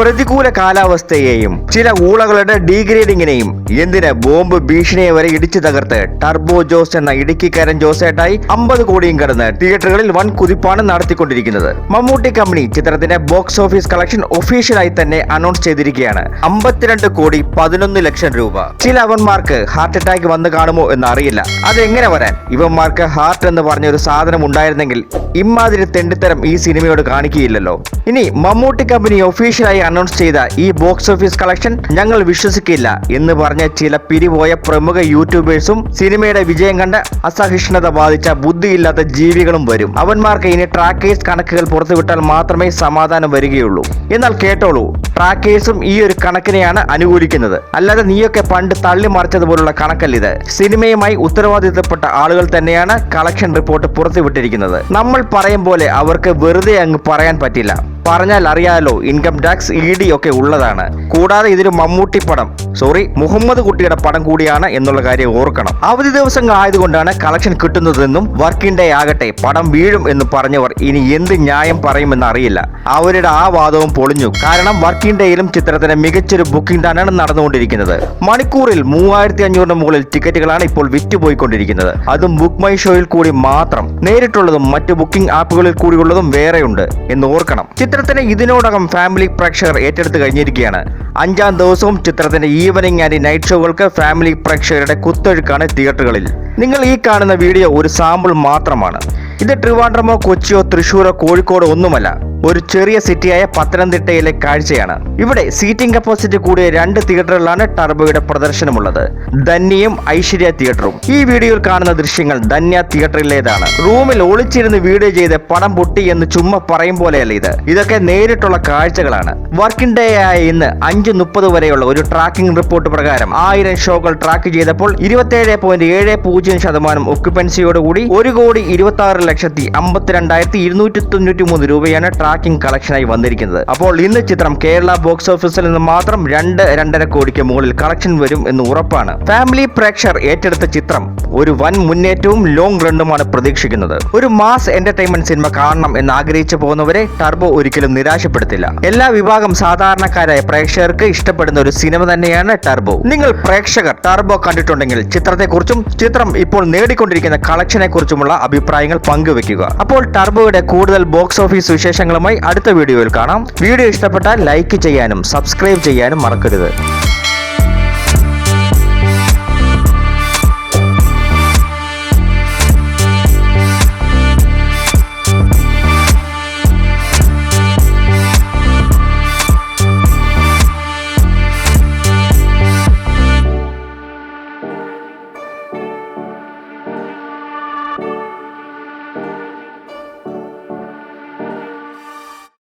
പ്രതികൂല കാലാവസ്ഥയെയും ചില ഊളകളുടെ ഡീഗ്രേഡിങ്ങിനെയും എന്തിന് ബോംബ് ഭീഷണിയെ വരെ ഇടിച്ചു തകർത്ത് ടർബോ ജോസ് എന്ന ഇടുക്കിക്കാരൻ ജോസേട്ടായി അമ്പത് കോടിയും കടന്ന് തിയേറ്ററുകളിൽ വൻ കുതിപ്പാണ് നടത്തിക്കൊണ്ടിരിക്കുന്നത്. മമ്മൂട്ടി കമ്പനി ചിത്രത്തിന്റെ ബോക്സ് ഓഫീസ് കളക്ഷൻ ഒഫീഷ്യലായി തന്നെ അനൗൺസ് ചെയ്തിരിക്കുകയാണ്. അമ്പത്തിരണ്ട് കോടി പതിനൊന്ന് ലക്ഷം രൂപ. ചില അവന്മാർക്ക് ഹാർട്ട് അറ്റാക്ക് വന്ന് കാണുമോ എന്ന് അറിയില്ല അതെങ്ങനെ വരാൻ? ഇവന്മാർക്ക് ഹാർട്ട് എന്ന് പറഞ്ഞ ഒരു സാധനം ഉണ്ടായിരുന്നെങ്കിൽ ഇമാതിരി തെണ്ടിത്തരം ഈ സിനിമയോട് കാണിക്കുകയില്ലല്ലോ. ഇനി മമ്മൂട്ടി കമ്പനി ഒഫീഷ്യലായി അനൗൺസ് ചെയ്ത ഈ ബോക്സ് ഓഫീസ് കളക്ഷൻ ഞങ്ങൾ വിശ്വസിക്കില്ല എന്ന് പറഞ്ഞ ചില പിരിപോയ പ്രമുഖ യൂട്യൂബേഴ്സും സിനിമയുടെ വിജയം കണ്ട് അസഹിഷ്ണുത ബാധിച്ച ബുദ്ധിയില്ലാത്ത ജീവികളും വരും. അവന്മാർക്ക് ഇനി ട്രാക്കേഴ്സ് കണക്കുകൾ പുറത്തുവിട്ടാൽ മാത്രമേ സമാധാനം വരികയുള്ളൂ. എന്നാൽ കേട്ടോളൂ ട്രാക്കേഴ്സും ഈ ഒരു കണക്കിനെയാണ് അനുകൂലിക്കുന്നത്. അല്ലാതെ നീയൊക്കെ പണ്ട് തള്ളി മറിച്ചതുപോലുള്ള കണക്കല്ല ഇത് സിനിമയുമായി ഉത്തരവാദിത്തപ്പെട്ട ആളുകൾ തന്നെയാണ് കളക്ഷൻ റിപ്പോർട്ട് പുറത്തുവിട്ടിരിക്കുന്നത്. നമ്മൾ പറയും പോലെ അവർക്ക് വെറുതെ അങ്ങ് പറയാൻ പറ്റില്ല. പറഞ്ഞാൽ അറിയാലോ ഇൻകം ടാക്സ് ഇ ഡി ഒക്കെ ഉള്ളതാണ്. കൂടാതെ ഇതൊരു മമ്മൂട്ടി പടം. സോറി മുഹമ്മദ് കുട്ടിയുടെ പടം കൂടിയാണ് എന്നുള്ള കാര്യം ഓർക്കണം. അവധി ദിവസങ്ങൾ ആയതുകൊണ്ടാണ് കളക്ഷൻ കിട്ടുന്നതെന്നും വർക്കിംഗ് ഡേ ആകട്ടെ പടം വീഴും എന്ന് പറഞ്ഞവർ ഇനി എന്ത് ന്യായം പറയുമെന്ന് അറിയില്ല അവരുടെ ആ വാദവും പൊളിഞ്ഞു. കാരണം വർക്കിംഗ് ഡേയിലും ചിത്രത്തിന് മികച്ചൊരു ബുക്കിംഗ് തന്നെയാണ് നടന്നുകൊണ്ടിരിക്കുന്നത്. മണിക്കൂറിൽ മൂവായിരത്തി അഞ്ഞൂറിന് മുകളിൽ ടിക്കറ്റുകളാണ് ഇപ്പോൾ വിറ്റുപോയിക്കൊണ്ടിരിക്കുന്നത്. അതും ബുക്ക് മൈ ഷോയിൽ കൂടി മാത്രം. നേരിട്ടുള്ളതും മറ്റു ബുക്കിംഗ് ആപ്പുകളിൽ കൂടിയുള്ളതും വേറെയുണ്ട് എന്ന് ഓർക്കണം. ചിത്രത്തിന് ഇതിനോടകം ഫാമിലി പ്രേക്ഷകർ ഏറ്റെടുത്ത് കഴിഞ്ഞിരിക്കുകയാണ്. അഞ്ചാം ദിവസവും ചിത്രത്തിന്റെ ഈവനിങ് ആൻഡ് നൈറ്റ് ഷോകൾക്ക് ഫാമിലി പ്രേക്ഷകരുടെ കുത്തൊഴുക്കാണ് തിയേറ്ററുകളിൽ. നിങ്ങൾ ഈ കാണുന്ന വീഡിയോ ഒരു സാമ്പിൾ മാത്രമാണ്. ഇത് ട്രിവാൻഡ്രമോ കൊച്ചിയോ തൃശൂരോ കോഴിക്കോടോ ഒന്നുമല്ല. ഒരു ചെറിയ സിറ്റിയായ പത്തനംതിട്ടയിലെ കാഴ്ചയാണ്. ഇവിടെ സീറ്റിംഗ് കപ്പാസിറ്റി കൂടിയ രണ്ട് തിയേറ്ററുകളാണ് ടർബോയുടെ പ്രദർശനമുള്ളത്. ധന്യയും ഐശ്വര്യ തിയേറ്ററും. ഈ വീഡിയോയിൽ കാണുന്ന ദൃശ്യങ്ങൾ ധന്യ തിയേറ്ററിലേതാണ്. റൂമിൽ ഒളിച്ചിരുന്ന് വീഡിയോ ചെയ്ത് പടം പൊട്ടി എന്ന് ചുമ്മാ പറയും പോലെയല്ല ഇത്. ഇതൊക്കെ നേരിട്ടുള്ള കാഴ്ചകളാണ്. വർക്കിംഗ് ഡേ ആയ ഇന്ന് അഞ്ച് മുപ്പത് വരെയുള്ള ഒരു ട്രാക്കിംഗ് റിപ്പോർട്ട് പ്രകാരം ആയിരം ഷോകൾ ട്രാക്ക് ചെയ്തപ്പോൾ ഇരുപത്തിയേഴ് പോയിന്റ് ഏഴ് പൂജ്യം ശതമാനം ഒക്യുപ്പൻസിയോടുകൂടി ഒരു കോടി ഇരുപത്തി ആറ് ലക്ഷത്തി അമ്പത്തിരണ്ടായിരത്തി ഇരുന്നൂറ്റി തൊണ്ണൂറ്റി മൂന്ന് രൂപയാണ് ട്രാക്കിംഗ് കളക്ഷനായി വന്നിരിക്കുന്നത്. അപ്പോൾ ഇന്ന് ചിത്രം കേരള ബോക്സ് ഓഫീസിൽ നിന്ന് മാത്രം രണ്ട് രണ്ടര കോടിക്ക് മുകളിൽ കളക്ഷൻ വരും എന്ന് ഉറപ്പാണ്. ഫാമിലി പ്രേക്ഷർ ഏറ്റെടുത്ത ചിത്രം ഒരു വൻ മുന്നേറ്റവും ലോങ് റണ്ണുമാണ് പ്രതീക്ഷിക്കുന്നത്. ഒരു മാസ് എന്റർടൈൻമെന്റ് സിനിമ കാണണം എന്ന് ആഗ്രഹിച്ചു പോകുന്നവരെ ടർബോ ഒരിക്കലും നിരാശപ്പെടുത്തില്ല. എല്ലാ വിഭാഗം സാധാരണക്കാരായ പ്രേക്ഷകർക്ക് ഇഷ്ടപ്പെടുന്ന ഒരു സിനിമ തന്നെയാണ് ടർബോ നിങ്ങൾ പ്രേക്ഷകർ ടർബോ കണ്ടിട്ടുണ്ടെങ്കിൽ ചിത്രത്തെക്കുറിച്ചും ചിത്രം ഇപ്പോൾ നേടിക്കൊണ്ടിരിക്കുന്ന കളക്ഷനെ കുറിച്ചുമുള്ള അഭിപ്രായങ്ങൾ പങ്കുവെക്കുക അപ്പോൾ ടർബോയുടെ കൂടുതൽ ബോക്സ് ഓഫീസ് വിശേഷങ്ങളുമായി അടുത്ത വീഡിയോയിൽ കാണാം. വീഡിയോ ഇഷ്ടപ്പെട്ടാൽ ലൈക്ക് ചെയ്യാനും സബ്സ്ക്രൈബ് ചെയ്യാനും മറക്കരുത്.